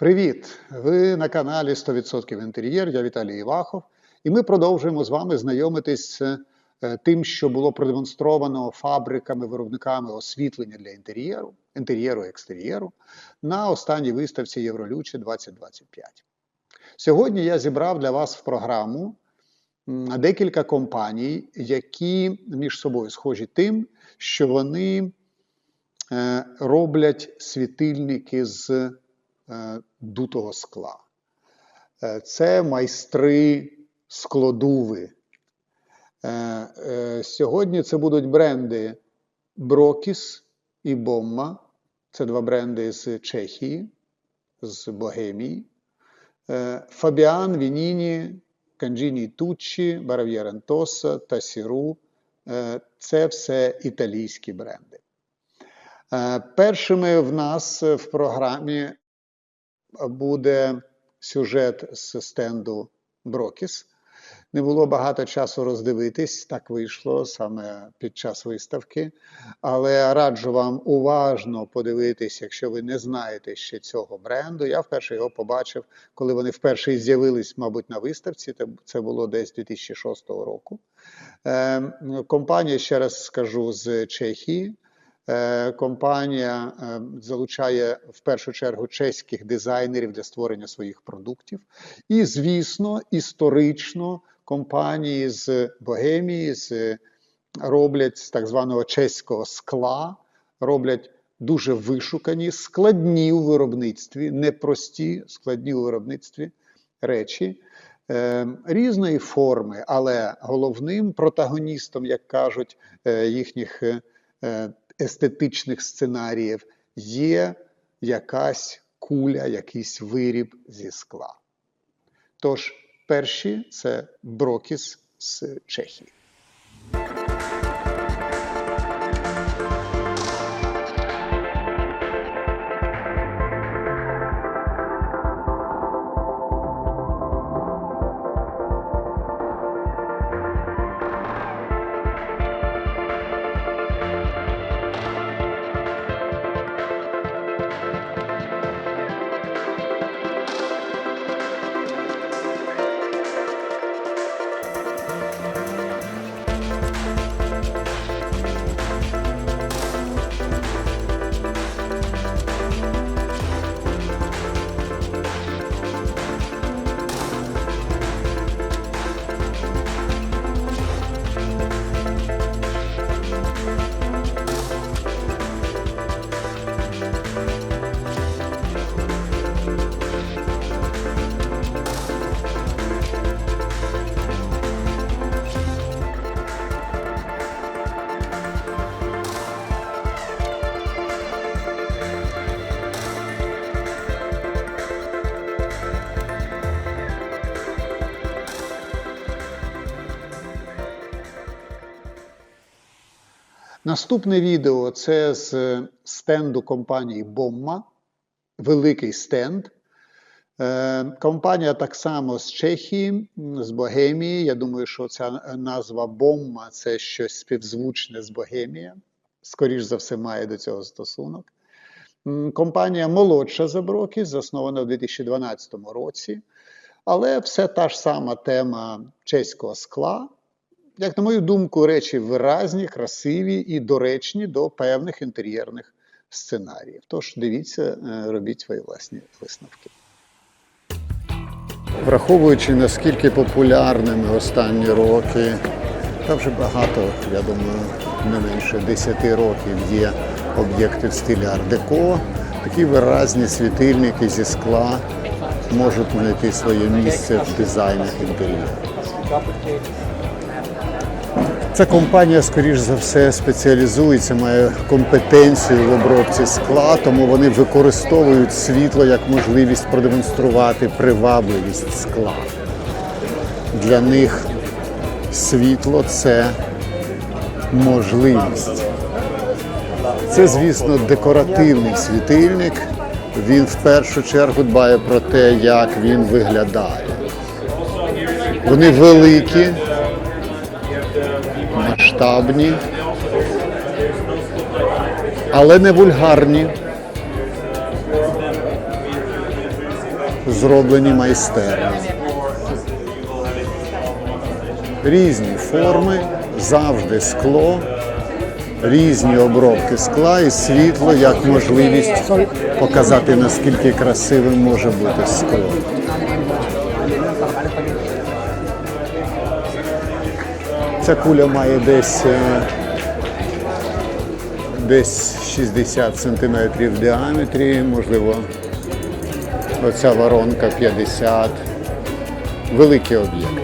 Привіт! Ви на каналі 100% інтер'єр. Я Віталій Івахов, і ми продовжуємо з вами знайомитись е, тим, що було продемонстровано фабриками, виробниками освітлення для інтер'єру, інтер'єру і екстер'єру на останній виставці Євролючі 2025. Сьогодні я зібрав для вас в програму декілька компаній, які між собою схожі тим, що вони е, роблять світильники з дутого скла. Е, Це майстри склодуви. Е, е, Сьогодні це будуть бренди Брокіс і Бомма. Це два бренди з Чехії, з Богемії. Е, Фабіан, Вініні, Канджіні Туччі, Барав'єрен Тоса та Сіру е, це все італійські бренди. Е, Першими в нас в програмі буде сюжет з стенду Брокіс. Не було багато часу роздивитись, так вийшло саме під час виставки. Але раджу вам уважно подивитись, якщо ви не знаєте ще цього бренду. Я вперше його побачив, коли вони вперше з'явились, мабуть, на виставці. Це- було десь 2006 року. Е, Компанія, ще раз скажу, з Чехії. Е, Компанія е, залучає в першу чергу чеських дизайнерів для створення своїх продуктів. І, звісно, історично компанії з Богемії з, роблять з так званого чеського скла, роблять дуже вишукані, складні у виробництві, непрості, складні у виробництві речі. е, Різної форми, але головним протагоністом, як кажуть, е, їхніх е, е, естетичних сценаріїв є якась куля, якийсь виріб зі скла. Тож, перші це Брокіс з Чехії. Наступне відео це з стенду компанії Bomma. Великий стенд. Е, Компанія так само з Чехії, з Богемії. Я думаю, що ця назва Бомма це щось співзвучне з Богемія. Скоріш за все, має до цього стосунок. Компанія молодша за Брокіс, заснована в 2012 році. Але все та ж сама тема чеського скла. Як на мою думку, речі виразні, красиві і доречні до певних інтер'єрних сценаріїв. Тож дивіться, е, робіть свої власні висновки. Враховуючи наскільки популярними останні роки, та вже багато, я думаю, не менше 10 років є об'єкти в стилі ар-деко, такі виразні світильники зі скла можуть знайти своє місце в дизайнах інтер'єру. Ця компанія, скоріш за все, спеціалізується, має компетенцію в обробці скла, тому вони використовують світло як можливість продемонструвати привабливість скла. Для них світло це можливість. Це, звісно, декоративний світильник. Він в першу чергу дбає про те, як він виглядає. Вони великі, масштабні, але не вульгарні. зроблені майстерно. Різні форми, завжди скло, різні обробки скла і світло як можливість показати, наскільки красивим може бути скло. Ця куля має десь, е, десь 60 см в діаметрі, можливо, оця воронка 50. Великі об'єкти.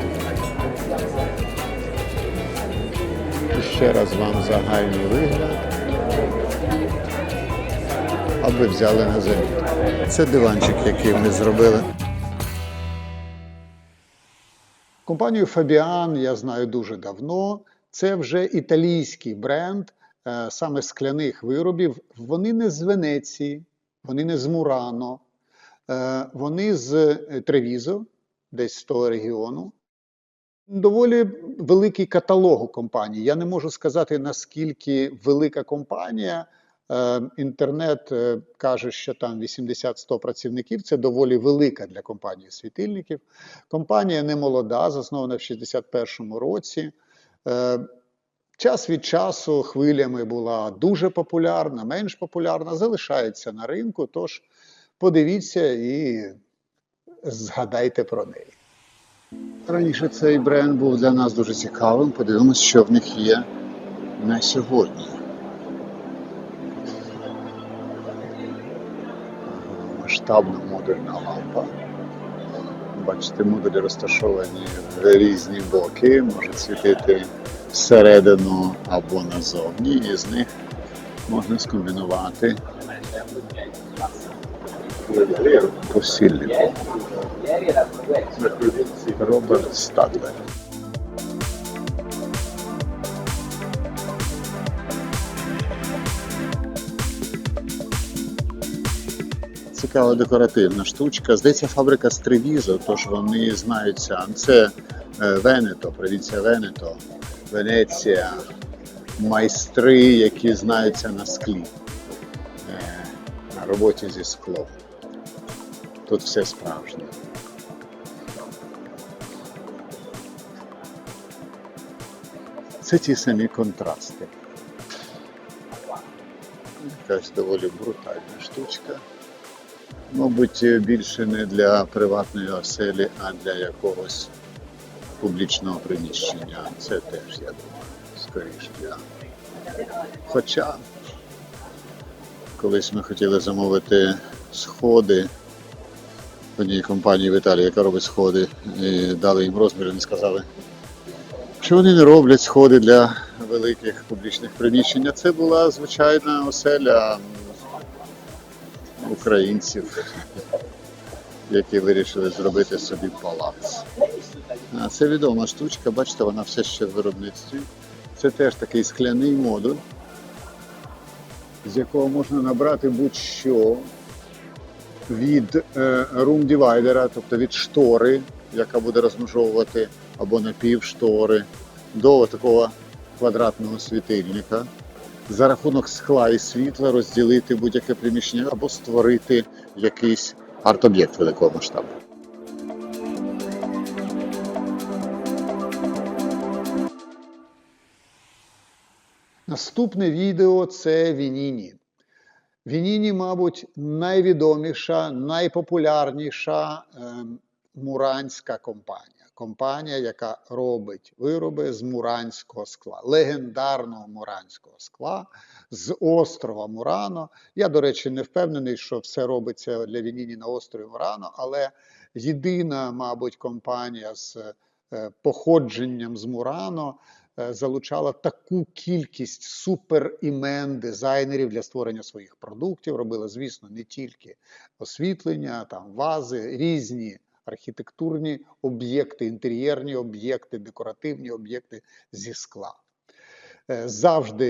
І Ще раз вам загальний вигляд, аби взяли на заміт. Це диванчик, який ми зробили. Компанію Fabian я знаю дуже давно. Це вже італійський бренд е, саме скляних виробів. Вони не з Венеції, вони не з Мурано, е, вони з е, Тревізо, десь з того регіону. Доволі великий каталог у компанії. Я не можу сказати, наскільки велика компанія. Е, Інтернет е, каже, що там 80-100 працівників. Це доволі велика для компанії світильників. Компанія не молода, заснована в 61-му році. Е, Час від часу хвилями була дуже популярна, менш популярна, залишається на ринку. Тож подивіться і згадайте про неї. Раніше цей бренд був для нас дуже цікавим. Подивимось, що в них є на сьогодні. Масштабна модульна лампа. Бачите, модулі розташовані в різні боки, можуть світити всередину або назовні, і з них можна скомбінувати посильнику. Роберт Стадлер. Цікава декоративна штучка. Здається, фабрика з Тревізо, тож вони знаються. Це е, Венето, провінція Венето, Венеція, майстри, які знаються на склі, е, на роботі зі склом. Тут все справжнє. Це ті самі контрасти. Якась доволі брутальна штучка. Мабуть, більше не для приватної оселі, а для якогось публічного приміщення. Це теж, я думаю, скоріше для. Хоча колись ми хотіли замовити сходи одній компанії в Італії, яка робить сходи, і дали їм розмір, і сказали, що вони не роблять сходи для великих публічних приміщень. Це була звичайна оселя українців, які вирішили зробити собі палац. Це відома штучка, бачите, вона все ще в виробництві. Це теж такий скляний модуль, з якого можна набрати будь-що від е, divider, тобто від штори, яка буде розмежовувати або напівштори, до такого квадратного світильника. За рахунок скла і світла розділити будь-яке приміщення або створити якийсь арт-об'єкт великого масштабу. Наступне відео це Вініні. Вініні, мабуть, найвідоміша, найпопулярніша ем, муранська компанія. Компанія, яка робить вироби з муранського скла, легендарного муранського скла з острова Мурано. Я, до речі, не впевнений, що все робиться для Вініні на острові Мурано, але єдина, мабуть, компанія з е, походженням з Мурано е, залучала таку кількість суперімен дизайнерів для створення своїх продуктів. Робила, звісно, не тільки освітлення, там вази, різні архітектурні об'єкти, інтер'єрні об'єкти, декоративні об'єкти зі скла. Е, Завжди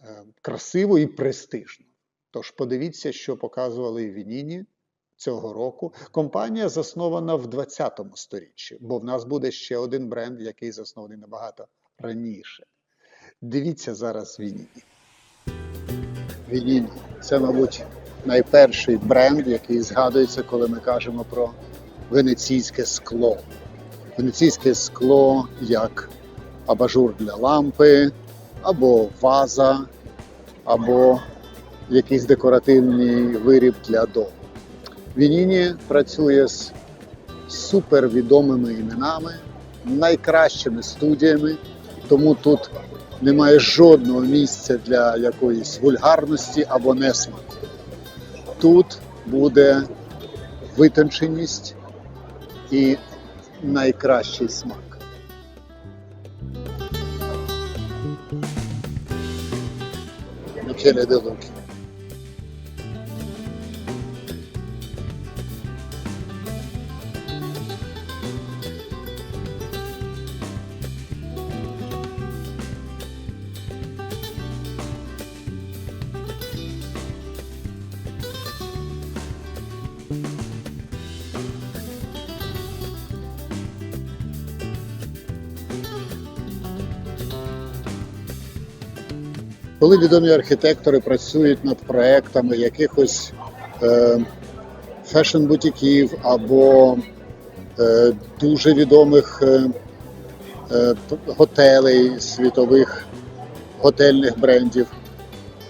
е, красиво і престижно. Тож подивіться, що показували Вініні цього року. Компанія заснована в 20-му сторіччі, бо в нас буде ще один бренд, який заснований набагато раніше. Дивіться зараз Вініні. Вініні це, мабуть, найперший бренд, який згадується, коли ми кажемо про венеційське скло. Венеційське скло як абажур для лампи, або ваза, або якийсь декоративний виріб для дому. Вініні працює з супервідомими іменами, найкращими студіями, тому тут немає жодного місця для якоїсь вульгарності або несмаку. Тут буде витонченість і найкращий смак. Мікеле де Коли відомі архітектори працюють над проектами якихось е, фешн-бутіків або е, дуже відомих е, е, готелей, світових готельних брендів,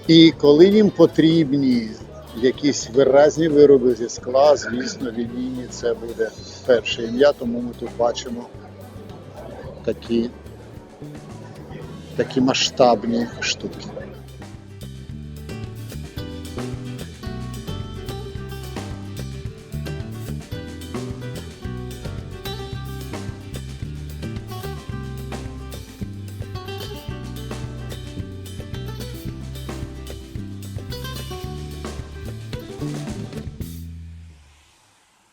і коли їм потрібні якісь виразні вироби зі скла, звісно, Вініні це буде перше ім'я, тому ми тут бачимо такі, такі масштабні штуки.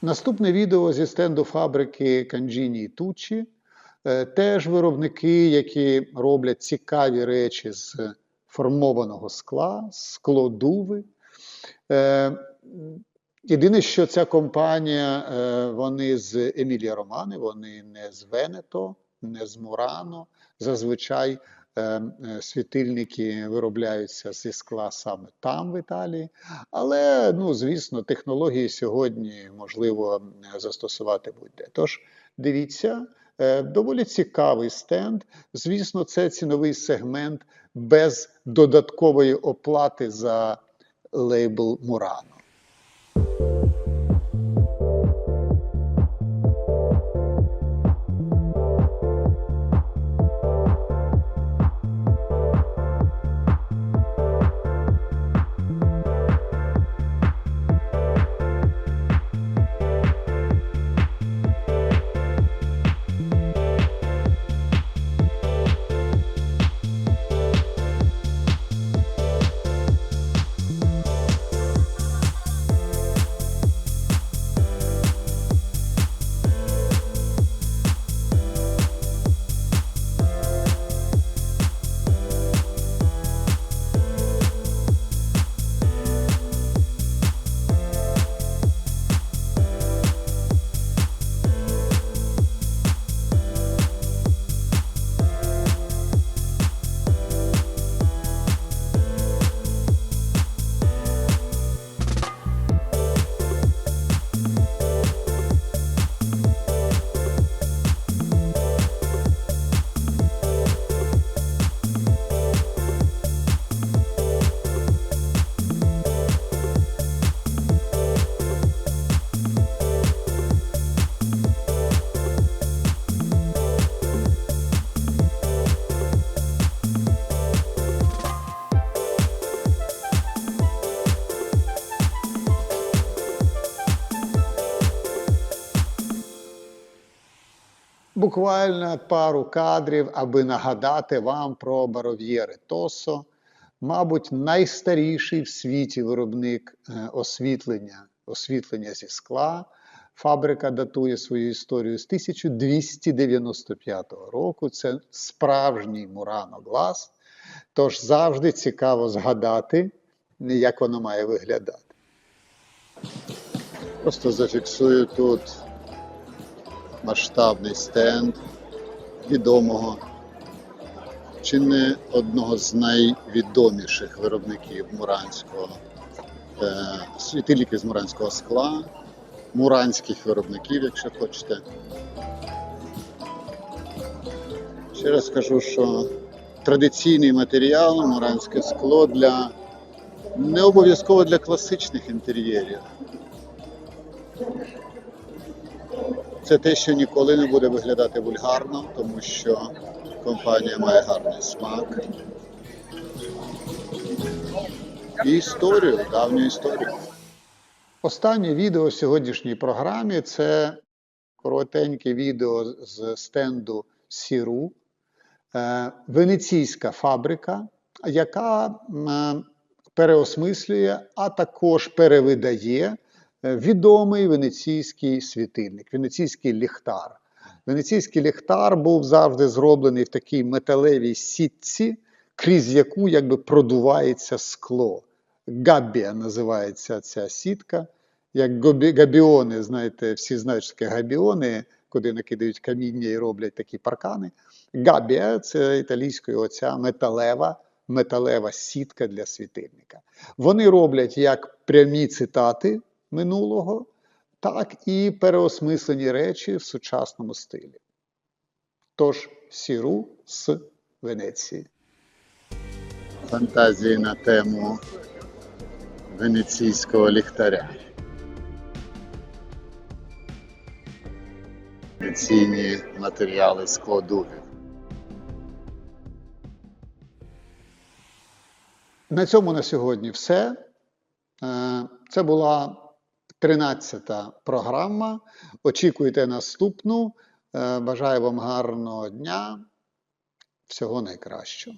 Наступне відео зі стенду фабрики Канджіні і Тучі. Е, Теж виробники, які роблять цікаві речі з формованого скла, склодуви. Е, Єдине, що ця компанія, е, вони з Емілія Романи, вони не з Венето, не з Мурано. Зазвичай світильники виробляються зі скла саме там, в Італії. Але, ну, звісно, технології сьогодні можливо е, застосувати будь-де. Тож дивіться, е, доволі цікавий стенд. Звісно, це ціновий сегмент без додаткової оплати за лейбл Мурано. Буквально пару кадрів, аби нагадати вам про Баров'єре Тосо, мабуть, найстаріший в світі виробник е, освітлення, освітлення зі скла. Фабрика датує свою історію з 1295 року. Це справжній Мурано Глас. Тож завжди цікаво згадати, як воно має виглядати. Просто зафіксую тут масштабний стенд відомого, чи не одного з найвідоміших виробників муранського е, світильники з муранського скла, муранських виробників, якщо хочете. Ще раз скажу, що традиційний матеріал муранське скло для не обов'язково для класичних інтер'єрів. Це те, що ніколи не буде виглядати вульгарно, тому що компанія має гарний смак. І історію, давню історію. Останнє відео в сьогоднішній програмі це коротеньке відео з стенду Сіру, Е, венеційська фабрика, яка е, переосмислює, а також перевидає відомий венеційський світильник, венеційський ліхтар. Венеційський ліхтар був завжди зроблений в такій металевій сітці, крізь яку якби продувається скло. Габбія називається ця сітка. Як габіони, знаєте, всі знають, що таке габіони, куди накидають каміння і роблять такі паркани. Габія це італійською оця металева, металева сітка для світильника. Вони роблять як прямі цитати минулого, так і переосмислені речі в сучасному стилі. Тож сіру з Венеції. Фантазії на тему венеційського ліхтаря. Традиційні матеріали складові. На цьому на сьогодні все. Е, Це була 13-та програма. Очікуйте наступну. Е, Бажаю вам гарного дня. Всього найкращого.